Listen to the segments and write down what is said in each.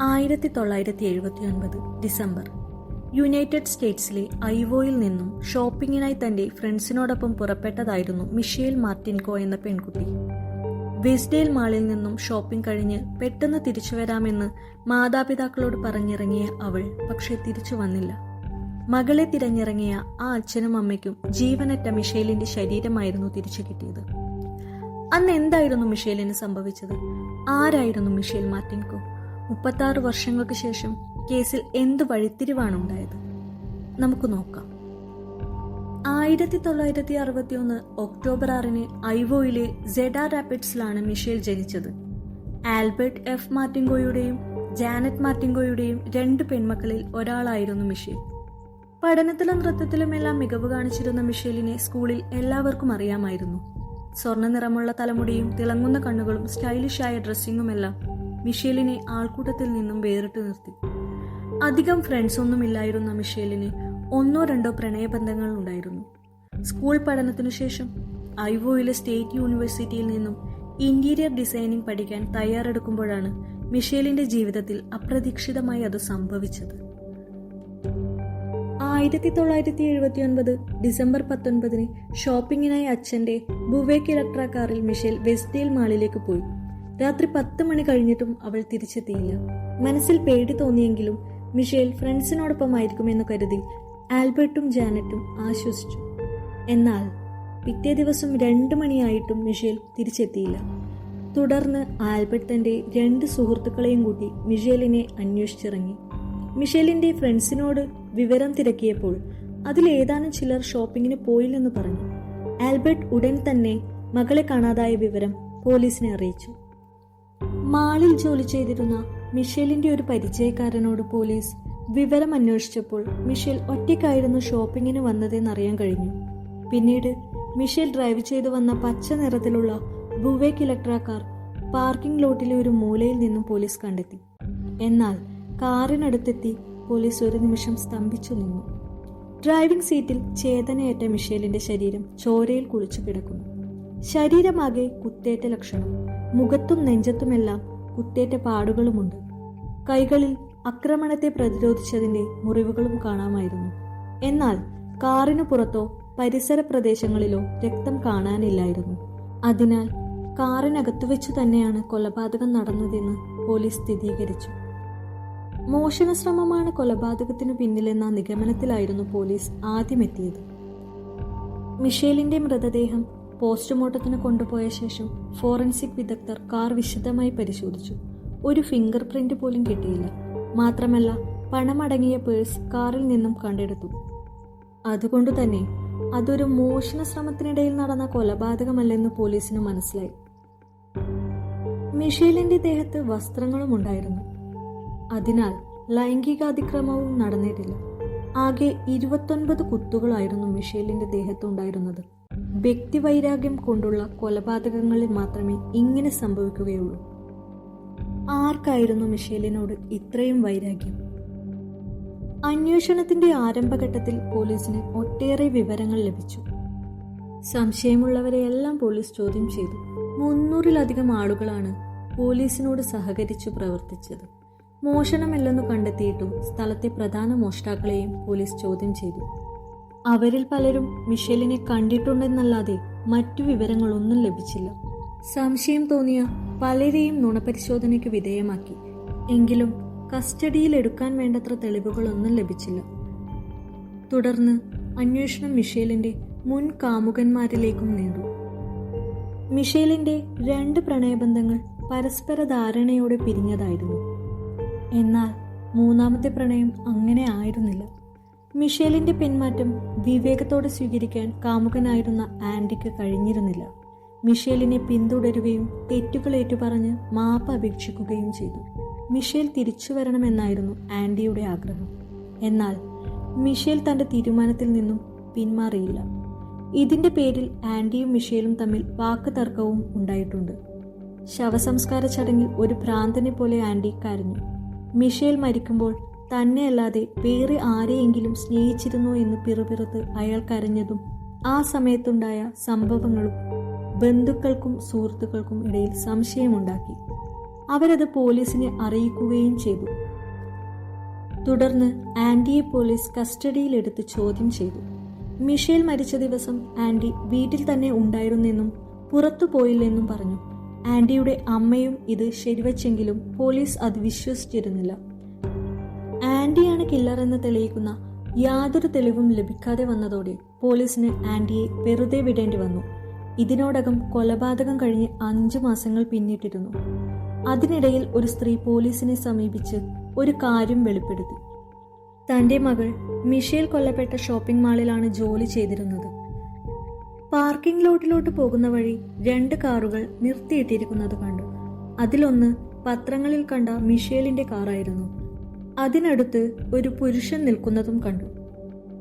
ആയിരത്തി തൊള്ളായിരത്തി എഴുപത്തി ഒൻപത് ഡിസംബർ. യുണൈറ്റഡ് സ്റ്റേറ്റ്സിലെ ഐവോയിൽ നിന്നും ഷോപ്പിങ്ങിനായി തന്റെ ഫ്രണ്ട്സിനോടൊപ്പം പുറപ്പെട്ടതായിരുന്നു മിഷേൽ മാർട്ടിൻകോ എന്ന പെൺകുട്ടി. വെസ്ഡേൽ മാളിൽ നിന്നും ഷോപ്പിംഗ് കഴിഞ്ഞ് പെട്ടെന്ന് തിരിച്ചു വരാമെന്ന് മാതാപിതാക്കളോട് പറഞ്ഞിറങ്ങിയ അവൾ പക്ഷെ തിരിച്ചു വന്നില്ല. മകളെ തിരഞ്ഞിറങ്ങിയ ആ അച്ഛനും അമ്മയ്ക്കും ജീവനറ്റ മിഷേലിന്റെ ശരീരമായിരുന്നു തിരിച്ചു കിട്ടിയത്. അന്ന് എന്തായിരുന്നു മിഷേലിന് സംഭവിച്ചത്? ആരായിരുന്നു മിഷേൽ മാർട്ടിൻകോ? മുപ്പത്താറ് വർഷങ്ങൾക്ക് ശേഷം കേസിൽ എന്ത് വഴിത്തിരിവാണ് ഉണ്ടായത്? നമുക്ക് നോക്കാം. ആയിരത്തി തൊള്ളായിരത്തി അറുപത്തി ഒന്ന് ഒക്ടോബർ ആറിന് ഐവോയിലെ സെഡ റാപ്പിഡ്സിലാണ് മിഷേൽ ജനിച്ചത്. ആൽബർട്ട് എഫ് മാർട്ടിൻകോയുടെയും ജാനറ്റ് മാർട്ടിൻകോയുടെയും രണ്ട് പെൺമക്കളിൽ ഒരാളായിരുന്നു മിഷേൽ. പഠനത്തിലും നൃത്തത്തിലും എല്ലാം മികവ് കാണിച്ചിരുന്ന മിഷേലിനെ സ്കൂളിൽ എല്ലാവർക്കും അറിയാമായിരുന്നു. സ്വർണ നിറമുള്ള തലമുടിയും തിളങ്ങുന്ന കണ്ണുകളും സ്റ്റൈലിഷായ ഡ്രസ്സിങ്ങുമെല്ലാം മിഷേലിനെ ആൾക്കൂട്ടത്തിൽ നിന്നും വേറിട്ട് നിർത്തി. അധികം ഫ്രണ്ട്സ് ഒന്നുമില്ലായിരുന്ന മിഷേലിന് ഒന്നോ രണ്ടോ പ്രണയബന്ധങ്ങൾ ഉണ്ടായിരുന്നു. സ്കൂൾ പഠനത്തിനു ശേഷം ഐവോയിലെ സ്റ്റേറ്റ് യൂണിവേഴ്സിറ്റിയിൽ നിന്നും ഇന്റീരിയർ ഡിസൈനിങ് പഠിക്കാൻ തയ്യാറെടുക്കുമ്പോഴാണ് മിഷേലിന്റെ ജീവിതത്തിൽ അപ്രതീക്ഷിതമായി അത് സംഭവിച്ചത്. ആയിരത്തി തൊള്ളായിരത്തി എഴുപത്തി ഒൻപത് ഡിസംബർ പത്തൊൻപതിന് ഷോപ്പിങ്ങിനായി അച്ഛന്റെ ബുവേക്ക് ഇലക്ട്ര കാറിൽ മിഷേൽ വെസ്റ്റ്ഡേൽ മാളിലേക്ക് പോയി. രാത്രി പത്ത് മണി കഴിഞ്ഞിട്ടും അവൾ തിരിച്ചെത്തിയില്ല. മനസ്സിൽ പേടി തോന്നിയെങ്കിലും മിഷേൽ ഫ്രണ്ട്സിനോടൊപ്പമായിരിക്കുമെന്ന് കരുതി ആൽബർട്ടും ജാനറ്റും ആശ്വസിച്ചു. എന്നാൽ പിറ്റേ ദിവസം രണ്ടു മണിയായിട്ടും മിഷേൽ തിരിച്ചെത്തിയില്ല. തുടർന്ന് ആൽബർട്ട് തന്റെ രണ്ട് സുഹൃത്തുക്കളെയും കൂട്ടി മിഷേലിനെ അന്വേഷിച്ചിറങ്ങി. മിഷേലിന്റെ ഫ്രണ്ട്സിനോട് വിവരം തിരക്കിയപ്പോൾ അതിലേതാനും ചിലർ ഷോപ്പിങ്ങിന് പോയില്ലെന്ന് പറഞ്ഞു. ആൽബർട്ട് ഉടൻ തന്നെ മകളെ കാണാതായ വിവരം പോലീസിനെ അറിയിച്ചു. മാളിൽ ജോലി ചെയ്തിരുന്ന മിഷേലിന്റെ ഒരു പരിചയക്കാരനോട് പോലീസ് വിവരം അന്വേഷിച്ചപ്പോൾ മിഷേൽ ഒറ്റയ്ക്കായിരുന്നു ഷോപ്പിങ്ങിന് വന്നതെന്നറിയാൻ കഴിഞ്ഞു. പിന്നീട് മിഷേൽ ഡ്രൈവ് ചെയ്തു വന്ന പച്ച നിറത്തിലുള്ള ബുവേക്ക് ഇലക്ട്ര കാർ പാർക്കിംഗ് ലോട്ടിലെ ഒരു മൂലയിൽ നിന്നും പോലീസ് കണ്ടെത്തി. എന്നാൽ കാറിനടുത്തെത്തി പോലീസ് ഒരു നിമിഷം സ്തംഭിച്ചു നിന്നു. ഡ്രൈവിംഗ് സീറ്റിൽ ചേതനയേറ്റ മിഷേലിന്റെ ശരീരം ചോരയിൽ കുളിച്ചു കിടക്കുന്നു. ശരീരമാകെ കുത്തേറ്റ ലക്ഷണം. മുഖത്തും നെഞ്ചത്തുമെല്ലാം കുത്തേറ്റ പാടുകളുമുണ്ട്. കൈകളിൽ ആക്രമണത്തെ പ്രതിരോധിച്ചതിന്റെ മുറിവുകളും കാണാമായിരുന്നു. എന്നാൽ കാറിനു പുറത്തോ പരിസര പ്രദേശങ്ങളിലോ രക്തം കാണാനില്ലായിരുന്നു. അതിനാൽ കാറിനകത്തു വെച്ചു തന്നെയാണ് കൊലപാതകം നടന്നതെന്ന് പോലീസ് സ്ഥിരീകരിച്ചു. മോഷണ ശ്രമമാണ് കൊലപാതകത്തിനു പിന്നിലെന്ന നിഗമനത്തിലായിരുന്നു പോലീസ് ആദ്യമെത്തിയത്. മിഷേലിന്റെ മൃതദേഹം പോസ്റ്റ്മോർട്ടത്തിന് കൊണ്ടുപോയ ശേഷം ഫോറൻസിക് വിദഗ്ധർ കാർ വിശദമായി പരിശോധിച്ചു. ഒരു ഫിംഗർ പ്രിന്റ് പോലും കിട്ടിയില്ല. മാത്രമല്ല പണമടങ്ങിയ പേഴ്സ് കാറിൽ നിന്നും കണ്ടെടുത്തു. അതുകൊണ്ട് തന്നെ അതൊരു മോഷണ ശ്രമത്തിനിടയിൽ നടന്ന കൊലപാതകമല്ലെന്ന് പോലീസിന് മനസ്സിലായി. മിഷേലിന്റെ ദേഹത്ത് വസ്ത്രങ്ങളും ഉണ്ടായിരുന്നു. അതിനാൽ ലൈംഗികാതിക്രമവും നടന്നിട്ടില്ല. ആകെ ഇരുപത്തൊൻപത് കുത്തുകളായിരുന്നു മിഷേലിന്റെ ദേഹത്തുണ്ടായിരുന്നത്. വ്യക്തിവൈരാഗ്യം കൊണ്ടുള്ള കൊലപാതകങ്ങളിൽ മാത്രമേ ഇങ്ങനെ സംഭവിക്കുകയുള്ളൂ. ആർക്കായിരുന്നു മിഷേലിനോട് ഇത്രയും വൈരാഗ്യം? അന്വേഷണത്തിന്റെ ആരംഭഘട്ടത്തിൽ പോലീസിന് ഒട്ടേറെ വിവരങ്ങൾ ലഭിച്ചു. സംശയമുള്ളവരെയെല്ലാം പോലീസ് ചോദ്യം ചെയ്തു. മുന്നൂറിലധികം ആളുകളാണ് പോലീസിനോട് സഹകരിച്ചു പ്രവർത്തിച്ചത്. മോഷണമല്ലെന്ന് കണ്ടെത്തിയിട്ടും സ്ഥലത്തെ പ്രധാന മോഷ്ടാക്കളെയും പോലീസ് ചോദ്യം ചെയ്തു. അവരിൽ പലരും മിഷേലിനെ കണ്ടിട്ടുണ്ടെന്നല്ലാതെ മറ്റു വിവരങ്ങളൊന്നും ലഭിച്ചില്ല. സംശയം തോന്നിയ പലരെയും നുണപരിശോധനയ്ക്ക് വിധേയമാക്കി. എങ്കിലും കസ്റ്റഡിയിൽ എടുക്കാൻ വേണ്ടത്ര തെളിവുകളൊന്നും ലഭിച്ചില്ല. തുടർന്ന് അന്വേഷണം മിഷേലിന്റെ മുൻ കാമുകന്മാരിലേക്കും നീണ്ടു. മിഷേലിന്റെ രണ്ട് പ്രണയബന്ധങ്ങൾ പരസ്പര ധാരണയോടെ പിരിഞ്ഞതായിരുന്നു. എന്നാൽ മൂന്നാമത്തെ പ്രണയം അങ്ങനെ ആയിരുന്നില്ല. മിഷേലിന്റെ പിന്മാറ്റം വിവേകത്തോടെ സ്വീകരിക്കാൻ കാമുകനായിരുന്ന ആൻഡിക്ക് കഴിഞ്ഞിരുന്നില്ല. മിഷേലിനെ പിന്തുടരുകയും തെറ്റുകൾ ഏറ്റുപറഞ്ഞ് മാപ്പ് അപേക്ഷിക്കുകയും ചെയ്തു. മിഷേൽ തിരിച്ചു വരണമെന്നായിരുന്നു ആൻഡിയുടെ ആഗ്രഹം. എന്നാൽ മിഷേൽ തന്റെ തീരുമാനത്തിൽ നിന്നും പിന്മാറിയില്ല. ഇതിന്റെ പേരിൽ ആൻഡിയും മിഷേലും തമ്മിൽ വാക്ക് തർക്കവും ഉണ്ടായിട്ടുണ്ട്. ശവസംസ്കാര ചടങ്ങിൽ ഒരു ഭ്രാന്തനെ പോലെ ആൻഡി കരഞ്ഞു. മിഷേൽ മരിക്കുമ്പോൾ തന്നെയല്ലാതെ വേറെ ആരെയെങ്കിലും സ്നേഹിച്ചിരുന്നോ എന്ന് പിറുപിറുത്ത് അയാൾ കരഞ്ഞതും ആ സമയത്തുണ്ടായ സംഭവങ്ങളും ബന്ധുക്കൾക്കും സുഹൃത്തുക്കൾക്കും ഇടയിൽ സംശയമുണ്ടാക്കി. അവരത് പോലീസിനെ അറിയിക്കുകയും ചെയ്തു. തുടർന്ന് ആൻഡിയെ പോലീസ് കസ്റ്റഡിയിലെടുത്ത് ചോദ്യം ചെയ്തു. മിഷേൽ മരിച്ച ദിവസം ആൻഡി വീട്ടിൽ തന്നെ ഉണ്ടായിരുന്നെന്നും പുറത്തു പോയില്ലെന്നും പറഞ്ഞു. ആൻഡിയുടെ അമ്മയും ഇത് ശരിവച്ചെങ്കിലും പോലീസ് അത് വിശ്വസിച്ചിരുന്നില്ല. ആൻഡിയാണ് കില്ലർ എന്ന് തെളിയിക്കുന്ന യാതൊരു തെളിവും ലഭിക്കാതെ വന്നതോടെ പോലീസിന് ആൻഡിയെ വെറുതെ വിടേണ്ടി വന്നു. ഇതിനോടകം കൊലപാതകം കഴിഞ്ഞ് അഞ്ചു മാസങ്ങൾ പിന്നിട്ടിരുന്നു. അതിനിടയിൽ ഒരു സ്ത്രീ പോലീസിനെ സമീപിച്ച് ഒരു കാര്യം വെളിപ്പെടുത്തി. തന്റെ മകൾ മിഷേൽ കൊല്ലപ്പെട്ട ഷോപ്പിംഗ് മാളിലാണ് ജോലി ചെയ്തിരുന്നത്. പാർക്കിംഗ് ലോട്ടിലോട്ട് പോകുന്ന വഴി രണ്ട് കാറുകൾ നിർത്തിയിട്ടിരിക്കുന്നത് കണ്ടു. അതിലൊന്ന് പത്രങ്ങളിൽ കണ്ട മിഷേലിന്റെ കാറായിരുന്നു. അതിനടുത്ത് ഒരു പുരുഷൻ നിൽക്കുന്നതും കണ്ടു.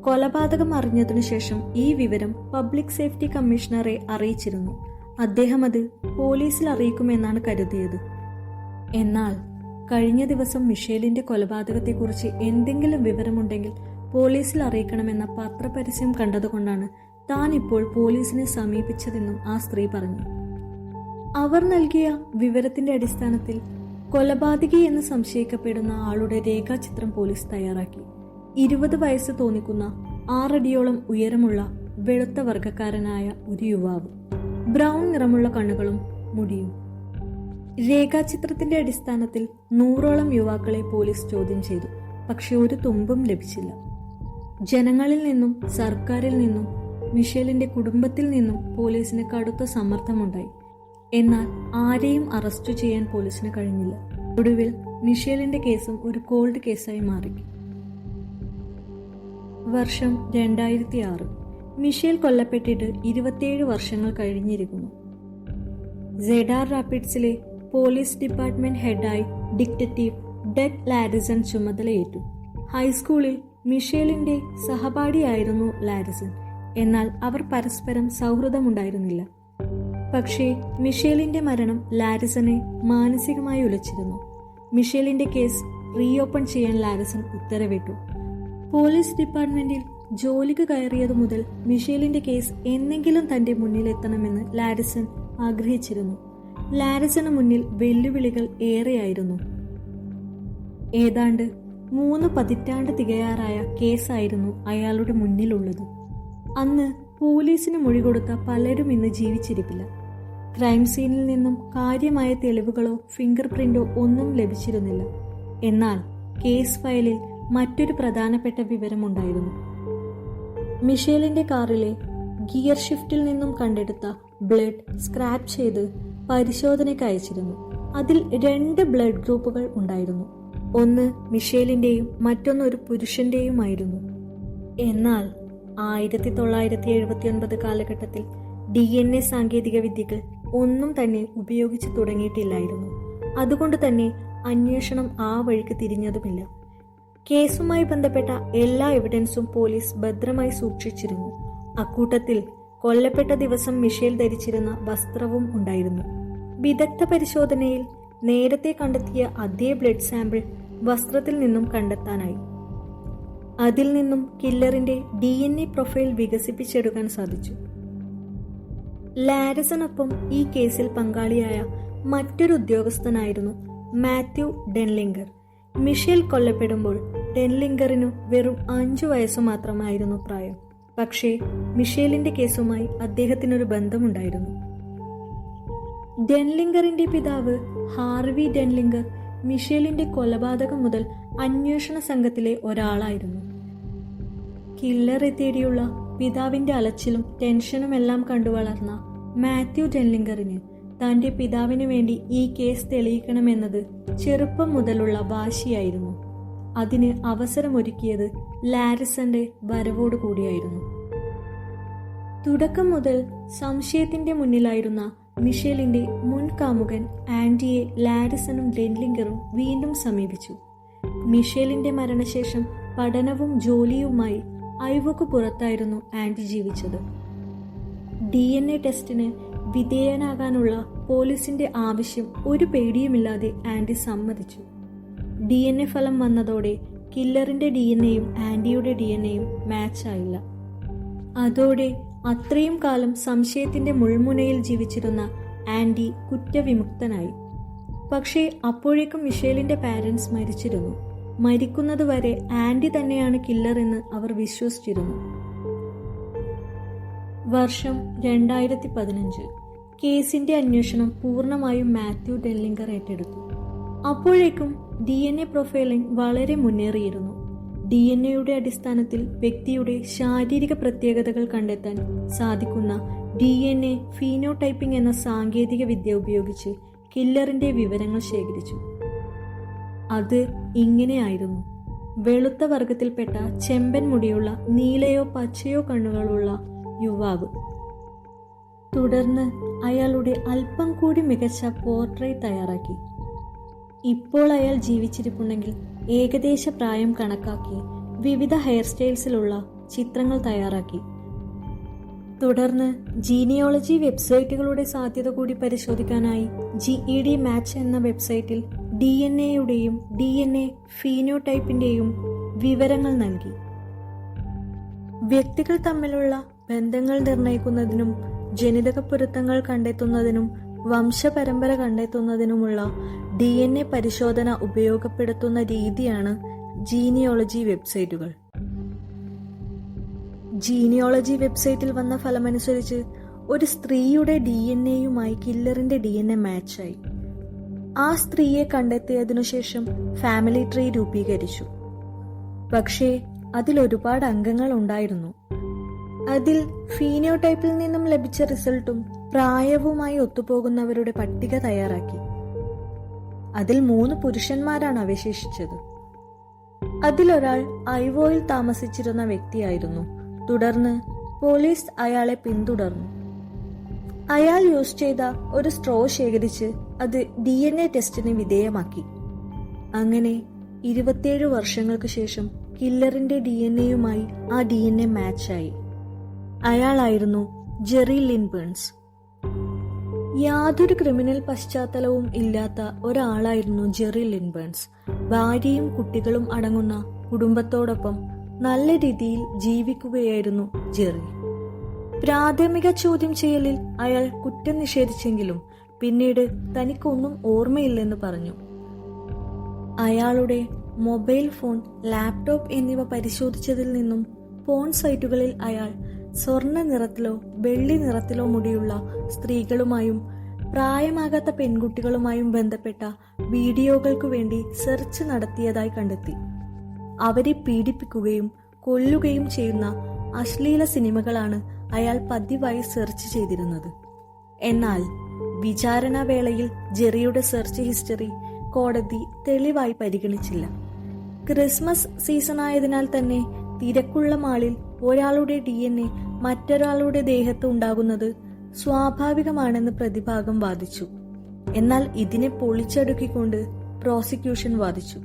കൊലപാതകം അറിഞ്ഞതിനു ശേഷം ഈ വിവരം പബ്ലിക് സേഫ്റ്റി കമ്മീഷണറെ അറിയിച്ചിരുന്നു. അദ്ദേഹം അത് പോലീസിൽ അറിയിക്കുമെന്നാണ് കരുതിയത്. എന്നാൽ കഴിഞ്ഞ ദിവസം മിഷേലിന്റെ കൊലപാതകത്തെക്കുറിച്ച് എന്തെങ്കിലും വിവരമുണ്ടെങ്കിൽ പോലീസിൽ അറിയിക്കണമെന്ന പത്രപരസ്യം കണ്ടതുകൊണ്ടാണ് താൻ ഇപ്പോൾ പോലീസിനെ സമീപിച്ചതെന്നും ആ സ്ത്രീ പറഞ്ഞു. അവർ നൽകിയ വിവരത്തിന്റെ അടിസ്ഥാനത്തിൽ കൊലപാതകി എന്ന് സംശയിക്കപ്പെടുന്ന ആളുടെ രേഖാചിത്രം പോലീസ് തയ്യാറാക്കി. ഇരുപത് വയസ്സ് തോന്നിക്കുന്ന ആറടിയോളം ഉയരമുള്ള വെളുത്ത വർഗക്കാരനായ ഒരു യുവാവ്. ബ്രൗൺ നിറമുള്ള കണ്ണുകളും മുടിയും. രേഖാചിത്രത്തിന്റെ അടിസ്ഥാനത്തിൽ നൂറോളം യുവാക്കളെ പോലീസ് ചോദ്യം ചെയ്തു. പക്ഷെ ഒരു തുമ്പും ലഭിച്ചില്ല. ജനങ്ങളിൽ നിന്നും സർക്കാരിൽ നിന്നും മിഷേലിന്റെ കുടുംബത്തിൽ നിന്നും പോലീസിന് കടുത്ത സമ്മർദ്ദമുണ്ടായി. എന്നാൽ ആരെയും അറസ്റ്റ് ചെയ്യാൻ പോലീസിന് കഴിഞ്ഞില്ല. ഒടുവിൽ മിഷേലിന്റെ കേസും ഒരു കോൾഡ് കേസായി മാറി. വർഷം രണ്ടായിരത്തി ആറ് മിഷേൽ കൊല്ലപ്പെട്ടിട്ട് ഇരുപത്തിയേഴ് വർഷങ്ങൾ കഴിഞ്ഞിരിക്കുന്നു. സെഡാർ റാപ്പിഡ്സിലെ പോലീസ് ഡിപ്പാർട്ട്മെന്റ് ഹെഡായി ഡിക്റ്ററ്റീവ് ഡെക് ലാരിസൺ ചുമതലയേറ്റു. ഹൈസ്കൂളിൽ മിഷേലിന്റെ സഹപാഠിയായിരുന്നു ലാരിസൺ എന്നാൽ അവർ പരസ്പരം സൗഹൃദമുണ്ടായിരുന്നില്ല. പക്ഷേ മിഷേലിന്റെ മരണം ലാരിസനെ മാനസികമായി ഉലച്ചിരുന്നു. മിഷേലിന്റെ കേസ് റീഓപ്പൺ ചെയ്യാൻ ലാരിസൺ ഉത്തരവിട്ടു. പോലീസ് ഡിപ്പാർട്ട്മെന്റിൽ ജോലിക്ക് കയറിയതു മുതൽ മിഷേലിന്റെ കേസ് എന്നെങ്കിലും തന്റെ മുന്നിലെത്തണമെന്ന് ലാരിസൺ ആഗ്രഹിച്ചിരുന്നു. ലാരിസന് മുന്നിൽ വെല്ലുവിളികൾ ഏറെയായിരുന്നു. ഏതാണ്ട് മൂന്ന് പതിറ്റാണ്ട് തികയാറായ കേസായിരുന്നു അയാളുടെ മുന്നിലുള്ളത്. അന്ന് പോലീസിന് മൊഴി കൊടുത്ത പലരും ഇന്ന് ജീവിച്ചിരിപ്പില്ല. ക്രൈം സീനിൽ നിന്നും കാര്യമായ തെളിവുകളോ ഫിംഗർ പ്രിന്റോ ഒന്നും ലഭിച്ചിരുന്നില്ല. എന്നാൽ കേസ് ഫയലിൽ മറ്റൊരു പ്രധാനപ്പെട്ട വിവരമുണ്ടായിരുന്നു. മിഷേലിന്റെ കാറിലെ ഗിയർ ഷിഫ്റ്റിൽ നിന്നും കണ്ടെടുത്ത ബ്ലഡ് സ്ക്രാപ്പ് ചെയ്ത് പരിശോധനയ്ക്ക് അയച്ചിരുന്നു. അതിൽ രണ്ട് ബ്ലഡ് ഗ്രൂപ്പുകൾ ഉണ്ടായിരുന്നു. ഒന്ന് മിഷേലിന്റെയും മറ്റൊന്ന് ഒരു പുരുഷന്റെയുമായിരുന്നു. എന്നാൽ ആയിരത്തി തൊള്ളായിരത്തി എഴുപത്തി ഒൻപത് കാലഘട്ടത്തിൽ ഡി എൻ എ സാങ്കേതിക വിദ്യകൾ ഒന്നും തന്നെ ഉപയോഗിച്ച് തുടങ്ങിയിട്ടില്ലായിരുന്നു. അതുകൊണ്ട് തന്നെ അന്വേഷണം ആ വഴിക്ക് തിരിഞ്ഞതുമില്ല. കേസുമായി ബന്ധപ്പെട്ട എല്ലാ എവിഡൻസും പോലീസ് ഭദ്രമായി സൂക്ഷിച്ചിരുന്നു. അക്കൂട്ടത്തിൽ കൊല്ലപ്പെട്ട ദിവസം മിഷേൽ ധരിച്ചിരുന്ന വസ്ത്രവും ഉണ്ടായിരുന്നു. വിദഗ്ധ പരിശോധനയിൽ നേരത്തെ കണ്ടെത്തിയ അതേ ബ്ലഡ് സാമ്പിൾ വസ്ത്രത്തിൽ നിന്നും കണ്ടെത്താനായി. അതിൽ നിന്നും കില്ലറിന്റെ ഡി എൻ എ പ്രൊഫൈൽ വികസിപ്പിച്ചെടുക്കാൻ സാധിച്ചു. ലാരിസനൊപ്പം ഈ കേസിൽ പങ്കാളിയായ മറ്റൊരു ഉദ്യോഗസ്ഥനായിരുന്നു മാത്യു ഡെൻലിംഗർ. മിഷേൽ കൊല്ലപ്പെടുമ്പോൾ ഡെൻലിംഗറിനു വെറും അഞ്ചു വയസ്സു മാത്രമായിരുന്നു പ്രായം. പക്ഷേ മിഷേലിന്റെ കേസുമായി അദ്ദേഹത്തിനൊരു ബന്ധമുണ്ടായിരുന്നു. ഡെൻലിംഗറിന്റെ പിതാവ് ഹാർവി ഡെൻലിംഗർ മിഷേലിന്റെ കൊലപാതകം മുതൽ അന്വേഷണ സംഘത്തിലെ ഒരാളായിരുന്നു. കില്ലറെ തേടിയുള്ള പിതാവിന്റെ അലച്ചിലും ടെൻഷനും എല്ലാം കണ്ടു വളർന്ന മാത്യു ഡെൻലിംഗറിന് തന്റെ പിതാവിന് വേണ്ടി ഈ കേസ് തെളിയിക്കണമെന്നത് ചെറുപ്പം മുതലുള്ള വാശിയായിരുന്നു. അതിന് അവസരമൊരുക്കിയത് ലാരിസന്റെ വരവോടു കൂടിയായിരുന്നു. തുടക്കം മുതൽ സംശയത്തിന്റെ മുന്നിലായിരുന്ന മിഷേലിന്റെ മുൻ കാമുകൻ ആന്റിയെ ലാരിസണും ഡെൻലിംഗറും വീണ്ടും സമീപിച്ചു. മിഷേലിന്റെ മരണശേഷം പഠനവും ജോലിയുമായി ഐവക്ക് പുറത്തായിരുന്നു ആന്റി ജീവിച്ചത്. ഡി എൻ എ ടെസ്റ്റിന് വിധേയനാകാനുള്ള പോലീസിന്റെ ആവശ്യം ഒരു പേടിയുമില്ലാതെ ആന്റി സമ്മതിച്ചു. ഡി എൻ എ ഫലം വന്നതോടെ കില്ലറിന്റെ ഡി എൻ എയും ആന്റിയുടെ ഡി എൻ എയും മാച്ചായില്ല. അതോടെ അത്രയും കാലം സംശയത്തിന്റെ മുൾമുനയിൽ ജീവിച്ചിരുന്ന ആന്റി കുറ്റവിമുക്തനായി. പക്ഷേ അപ്പോഴേക്കും മിഷേലിന്റെ പാരന്റ്സ് മരിച്ചിരുന്നു. മരിക്കുന്നത് ആൻഡി തന്നെയാണ് കില്ലർ എന്ന് അവർ വിശ്വസിച്ചിരുന്നു. വർഷം രണ്ടായിരത്തി പതിനഞ്ച് കേസിന്റെ അന്വേഷണം പൂർണമായും മാത്യു ഡെല്ലിംഗർ ഏറ്റെടുത്തു. അപ്പോഴേക്കും ഡി എൻ എ പ്രൊഫൈലിംഗ് വളരെ മുന്നേറിയിരുന്നു. ഡി എൻ എയുടെ അടിസ്ഥാനത്തിൽ വ്യക്തിയുടെ ശാരീരിക പ്രത്യേകതകൾ കണ്ടെത്താൻ സാധിക്കുന്ന ഡി എൻ എ ഫീനോടൈപ്പിംഗ് എന്ന സാങ്കേതിക വിദ്യ ഉപയോഗിച്ച് കില്ലറിന്റെ വിവരങ്ങൾ ശേഖരിച്ചു. അത് ഇങ്ങനെയായിരുന്നു. വെളുത്ത വർഗത്തിൽപ്പെട്ട ചെമ്പൻ മുടിയുള്ള നീലയോ പച്ചയോ കണ്ണുകളുള്ള യുവാവ്. തുടർന്ന് അയാളുടെ അല്പം കൂടി മികച്ച പോർട്രേറ്റ് തയ്യാറാക്കി. ഇപ്പോൾ അയാൾ ജീവിച്ചിരിപ്പുണ്ടെങ്കിൽ ഏകദേശ പ്രായം കണക്കാക്കി വിവിധ ഹെയർ സ്റ്റൈൽസിലുള്ള ചിത്രങ്ങൾ തയ്യാറാക്കി. തുടർന്ന് ജീനിയോളജി വെബ്സൈറ്റുകളുടെ സാധ്യത കൂടി പരിശോധിക്കാനായി ജി ഇ ഡി മാച്ച് എന്ന വെബ്സൈറ്റിൽ ഡി എൻ എയുടെയും ഡി എൻ എ ഫീനോടൈപ്പിന്റെയും വിവരങ്ങൾ നൽകി. വ്യക്തികൾ തമ്മിലുള്ള ബന്ധങ്ങൾ നിർണയിക്കുന്നതിനും ജനിതക പൊരുത്തങ്ങൾ കണ്ടെത്തുന്നതിനും വംശപരമ്പര കണ്ടെത്തുന്നതിനുമുള്ള ഡി എൻ എ പരിശോധന ഉപയോഗപ്പെടുത്തുന്ന രീതിയാണ് ജീനിയോളജി വെബ്സൈറ്റുകൾ. ജീനിയോളജി വെബ്സൈറ്റിൽ വന്ന ഫലമനുസരിച്ച് ഒരു സ്ത്രീയുടെ ഡി എൻ എയുമായി കില്ലറിന്റെ ഡി എൻ എ മാച്ചായി. ആ സ്ത്രീയെ കണ്ടെത്തിയതിനു ശേഷം ഫാമിലി ട്രീ രൂപീകരിച്ചു. പക്ഷേ അതിൽ ഒരുപാട് അംഗങ്ങൾ ഉണ്ടായിരുന്നു. അതിൽ ഫീനിയോടൈപ്പിൽ നിന്നും ലഭിച്ച റിസൾട്ടും പ്രായവുമായി ഒത്തുപോകുന്നവരുടെ പട്ടിക തയ്യാറാക്കി. അതിൽ മൂന്ന് പുരുഷന്മാരാണ് അവശേഷിച്ചത്. അതിലൊരാൾ ഐവോയിൽ താമസിച്ചിരുന്ന വ്യക്തിയായിരുന്നു. തുടർന്ന് പോലീസ് അയാളെ പിന്തുടർന്നു. അയാൾ യൂസ് ചെയ്ത ഒരു സ്ട്രോ ശേഖരിച്ച് അത് ഡി എൻ എ ടെസ്റ്റിന് വിധേയമാക്കി. അങ്ങനെ ഇരുപത്തിയേഴ് വർഷങ്ങൾക്ക് ശേഷം കില്ലറിന്റെ ഡി എൻ എയുമായി ആ ഡി എൻ എ മാച്ചായി അയാളായിരുന്നു ജെറി ലിൻബേൺസ് യാതൊരു ക്രിമിനൽ പശ്ചാത്തലവും ഇല്ലാത്ത ഒരാളായിരുന്നു ജെറി ലിൻബേൺസ് ഭാര്യയും കുട്ടികളും അടങ്ങുന്ന കുടുംബത്തോടൊപ്പം നല്ല രീതിയിൽ ജീവിക്കുകയായിരുന്നു ജെറി. പ്രാഥമിക ചോദ്യം ചെയ്യലിൽ അയാൾ കുറ്റം നിഷേധിച്ചെങ്കിലും പിന്നീട് തനിക്കൊന്നും ഓർമ്മയില്ലെന്ന് പറഞ്ഞു. അയാളുടെ മൊബൈൽ ഫോൺ ലാപ്ടോപ്പ് എന്നിവ പരിശോധിച്ചതിൽ നിന്നും പോൺ സൈറ്റുകളിൽ അയാൾ സ്വർണ നിറത്തിലോ വെള്ളി നിറത്തിലോ മുടിയുള്ള സ്ത്രീകളുമായും പ്രായമാകാത്ത പെൺകുട്ടികളുമായും ബന്ധപ്പെട്ട വീഡിയോകൾക്ക് വേണ്ടി സെർച്ച് നടത്തിയതായി കണ്ടെത്തി. അവരെ പീഡിപ്പിക്കുകയും കൊല്ലുകയും ചെയ്യുന്ന അശ്ലീല സിനിമകളാണ് അയാൾ പതിവായി സെർച്ച് ചെയ്തിരുന്നത്. എന്നാൽ വിചാരണ വേളയിൽ ജെറിയുടെ സെർച്ച് ഹിസ്റ്ററി കോടതി തെളിവായി പരിഗണിച്ചില്ല. ക്രിസ്മസ് സീസൺ ആയതിനാൽ തന്നെ തിരക്കുള്ള മാളിൽ ഒരാളുടെ ഡി എൻ എ മറ്റൊരാളുടെ ദേഹത്ത് ഉണ്ടാകുന്നത് സ്വാഭാവികമാണെന്ന് പ്രതിഭാഗം വാദിച്ചു. എന്നാൽ ഇതിനെ പൊളിച്ചടുക്കിക്കൊണ്ട് പ്രോസിക്യൂഷൻ വാദിച്ചു.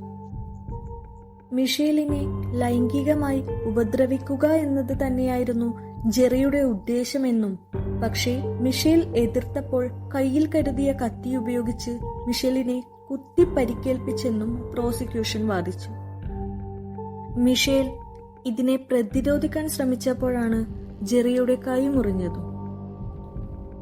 മിഷേലിനെ ലൈംഗികമായി ഉപദ്രവിക്കുക എന്നത് തന്നെയായിരുന്നു ജെറിയുടെ ഉദ്ദേശമെന്നും പക്ഷേ മിഷേൽ എതിർത്തപ്പോൾ കയ്യിൽ കരുതിയ കത്തി ഉപയോഗിച്ച് മിഷേലിനെ കുത്തി പരിക്കേൽപ്പിച്ചെന്നും പ്രോസിക്യൂഷൻ വാദിച്ചു. മിഷേൽ ഇതിനെ പ്രതിരോധിക്കാൻ ശ്രമിച്ചപ്പോഴാണ് ജെറിയുടെ കൈ മുറിഞ്ഞതും.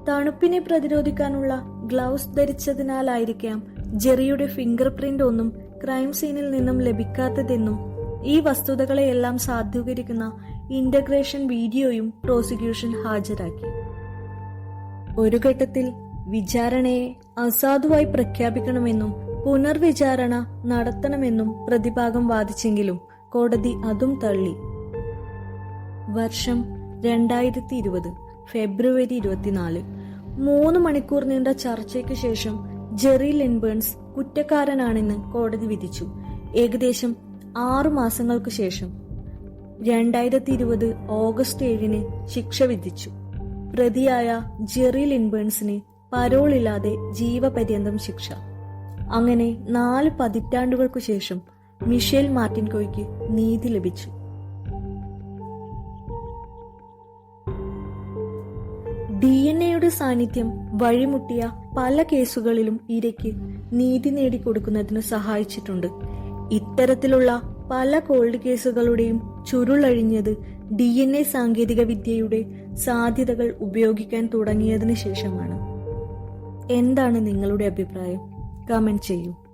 തണുപ്പിനെ പ്രതിരോധിക്കാനുള്ള ഗ്ലൗസ് ധരിച്ചതിനാലായിരിക്കാം ജെറിയുടെ ഫിംഗർ പ്രിന്റ് ഒന്നും ക്രൈം സീനിൽ നിന്നും ലഭിക്കാത്തതെന്നും ഈ വസ്തുതകളെയെല്ലാം സാധൂകരിക്കുന്ന ഇന്റഗ്രേഷൻ വീഡിയോയും പ്രോസിക്യൂഷൻ ഹാജരാക്കി. ഒരു ഘട്ടത്തിൽ വിചാരണയെ അസാധുവായി പ്രഖ്യാപിക്കണമെന്നും പുനർവിചാരണ നടത്തണമെന്നും പ്രതിഭാഗം വാദിച്ചെങ്കിലും കോടതി അതും തള്ളി. വർഷം രണ്ടായിരത്തി ഇരുപത് ഫെബ്രുവരി ഇരുപത്തിനാല് മൂന്ന് മണിക്കൂർ നീണ്ട ചർച്ചയ്ക്ക് ശേഷം ജെറി ലിൻബേൺസ് കുറ്റക്കാരനാണെന്ന് കോടതി വിധിച്ചു. ഏകദേശം ആറു മാസങ്ങൾക്ക് ശേഷം രണ്ടായിരത്തി ഇരുപത് ഓഗസ്റ്റ് ഏഴിന് ശിക്ഷ വിധിച്ചു. പ്രതിയായ ജെറി ലിൻബേൺസിന് പരോളില്ലാതെ ജീവപര്യന്തം ശിക്ഷ. അങ്ങനെ നാല് പതിറ്റാണ്ടുകൾക്കു ശേഷം മിഷേൽ മാർട്ടിൻകോയ്ക്ക് നീതി ലഭിച്ചു. ഡി എൻ എയുടെ സാന്നിധ്യം വഴിമുട്ടിയ പല കേസുകളിലും ഇരയ്ക്ക് നീതി നേടിക്കൊടുക്കുന്നതിന് സഹായിച്ചിട്ടുണ്ട്. ഇത്തരത്തിലുള്ള പല കോൾഡ് കേസുകളുടെയും ചുരുളഴിഞ്ഞത് ഡി എൻ എ സാങ്കേതിക വിദ്യയുടെ സാധ്യതകൾ ഉപയോഗിക്കാൻ തുടങ്ങിയതിനു ശേഷമാണ്. എന്താണ് നിങ്ങളുടെ അഭിപ്രായം? കമന്റ് ചെയ്യൂ.